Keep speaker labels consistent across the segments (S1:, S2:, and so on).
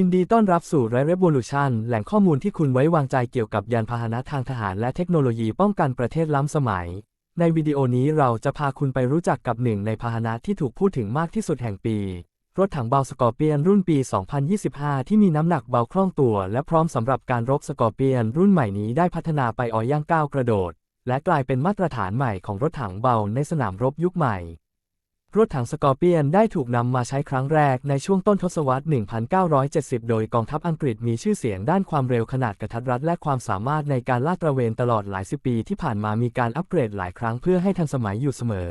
S1: ินดีต้อนรับสู่ไรเร v ว l u t i o n แหล่งข้อมูลที่คุณไว้วางใจเกี่ยวกับยานพาหนะทางทหารและเทคโนโลยีป้องกันประเทศล้ำสมัย ในวิดีโอนี้เราจะพาคุณไปรู้จักกับหนึ่งในพาหนะที่ถูกพูดถึงมากที่สุดแห่งปี รถถังเบาสกอร์เปียนรุ่นปี 2025 ที่มีน้ำหนักเบาคล่องตัว และพร้อมสำหรับการรบสกอร์เปียนรุ่นใหม่นี้ได้พัฒนาไปออย่างก้าวกระโดด และกลายเป็นมาตรฐานใหม่ของรถถังเบาในสนามรบยุคใหม่ รถถังสกอร์เปียนได้ถูกนำมาใช้ครั้งแรกในช่วงต้นทศวรรษ 1970 โดยกองทัพอังกฤษมีชื่อเสียงด้านความเร็วขนาดกระทัดรัดและความสามารถในการลาดตระเวนตลอดหลายสิบปีที่ผ่านมามีการอัปเกรดหลายครั้งเพื่อให้ทันสมัยอยู่เสมอ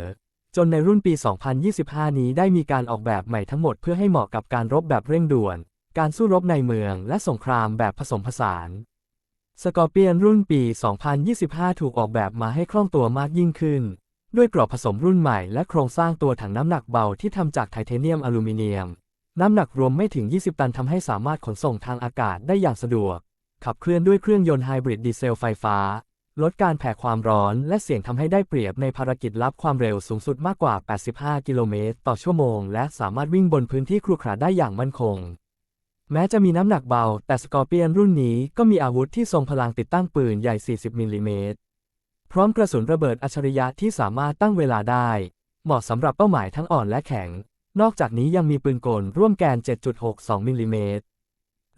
S1: จนในรุ่นปี 2025 นี้ได้มีการออกแบบใหม่ทั้งหมดเพื่อให้เหมาะกับการรบแบบเร่งด่วน การสู้รบในเมือง และสงครามแบบผสมผสานสกอร์เปียนรุ่นปี 2025 ถูกออกแบบมาให้คล่องตัวมากยิ่งขึ้น ด้วยกรอบผสมรุ่นใหม่และโครงสร้างตัวถังน้ำหนักเบาที่ทำจากไทเทเนียมอลูมิเนียม น้ำหนักรวมไม่ถึง 20 ตันทำให้สามารถขนส่งทางอากาศได้อย่างสะดวก ขับเคลื่อนด้วยเครื่องยนต์ไฮบริดดีเซลไฟฟ้า ลดการแผ่ความร้อนและเสี่ยงทำให้ได้เปรียบในภารกิจลับความเร็วสูงสุดมากกว่า 85 กิโลเมตรต่อชั่วโมง และสามารถวิ่งบนพื้นที่ครุขระได้อย่างมั่นคงแม้จะมีน้ำหนักเบา แต่สกอร์เปียนรุ่นนี้ก็มีอาวุธที่ทรงพลังติดตั้งปืนใหญ่ 40 มิลลิเมตร พร้อมกระสุนระเบิดอัจฉริยะที่สามารถตั้งเวลาได้ เหมาะสำหรับเป้าหมายทั้งอ่อนและแข็ง นอกจากนี้ยังมีปืนกลร่วมแกน 7.62 มิลลิเมตร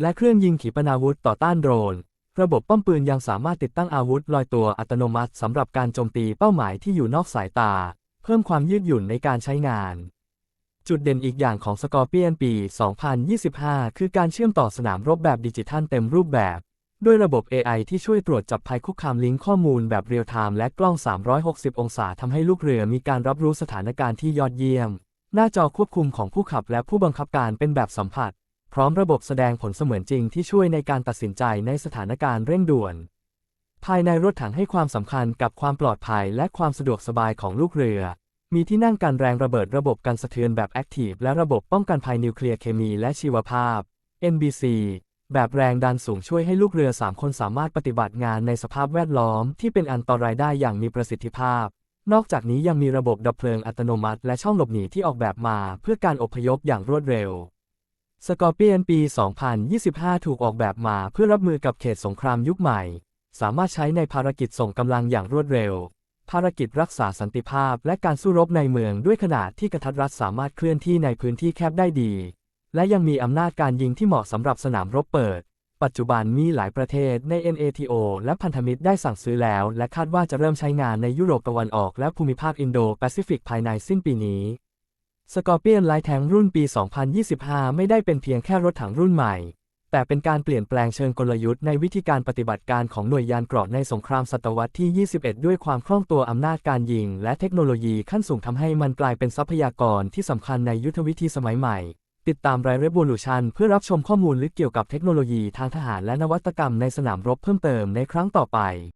S1: และเครื่องยิงขีปนาวุธต่อต้านโดรน ระบบป้อมปืนยังสามารถติดตั้งอาวุธลอยตัวอัตโนมัติสำหรับการโจมตีเป้าหมายที่อยู่นอกสายตา เพิ่มความยืดหยุ่นในการใช้งาน จุดเด่นอีกอย่างของสกอร์เปียนปี 2025 คือการเชื่อมต่อสนามรบแบบดิจิทัลเต็มรูปแบบ ด้วยระบบ AI ที่ช่วยตรวจจับภัยคุกคามลิงก์ข้อมูลแบบเรียลไทม์และกล้อง 360 องศาทำให้ลูกเรือมีการรับรู้สถานการณ์ที่ยอดเยี่ยม หน้าจอควบคุมของผู้ขับและผู้บังคับการเป็นแบบสัมผัส พร้อมระบบแสดงผลเสมือนจริงที่ช่วยในการตัดสินใจในสถานการณ์เร่งด่วน ภายในรถถังให้ความสำคัญกับความปลอดภัยและความสะดวกสบายของลูกเรือ มีที่นั่งกันแรงระเบิดระบบกันสะเทือนแบบแอคทีฟและระบบป้องกันภัยนิวเคลียร์เคมีและชีวภาพ NBC แบบแรงดันสูงช่วยให้ลูกเรือ 3 คนสามารถปฏิบัติงานในสภาพแวดล้อมที่เป็นอันตรายได้อย่างมีประสิทธิภาพ นอกจากนี้ยังมีระบบดับเพลิงอัตโนมัติ และช่องหลบหนีที่ออกแบบมาเพื่อการอพยพอย่างรวดเร็วสกอร์เปียนปี 2025 ถูกออกแบบมาเพื่อรับมือกับเขตสงครามยุคใหม่ สามารถใช้ในภารกิจส่งกำลังอย่างรวดเร็ว ภารกิจรักษาสันติภาพและการสู้รบในเมืองด้วยขนาดที่กระทัดรัดสามารถเคลื่อนที่ในพื้นที่แคบได้ดี และยังมีอำนาจการยิงที่เหมาะสำหรับสนามรบเปิด ปัจจุบันมีหลายประเทศใน NATO และพันธมิตรได้สั่งซื้อแล้ว และคาดว่าจะเริ่มใช้งานในยุโรปตะวันออกและภูมิภาคอินโดแปซิฟิกภายในสิ้นปีนี้สกอร์เปียนไลท์แทงรุ่นปี 2025 ไม่ได้เป็นเพียงแค่รถถังรุ่นใหม่ แต่เป็นการเปลี่ยนแปลงเชิงกลยุทธ์ในวิธีการปฏิบัติการของหน่วยยานเกราะในสงครามศตวรรษที่ 21 ด้วยความคล่องตัวอำนาจการยิง และเทคโนโลยีขั้นสูงทำให้มันกลายเป็นทรัพยากรที่สำคัญในยุทธวิธีสมัยใหม่ ติดตามรายเรบวลูชันเพื่อรับชมข้อมูลลึกเกี่ยวกับเทคโนโลยีทางทหารและนวัตกรรมในสนามรบเพิ่มเติมในครั้งต่อไป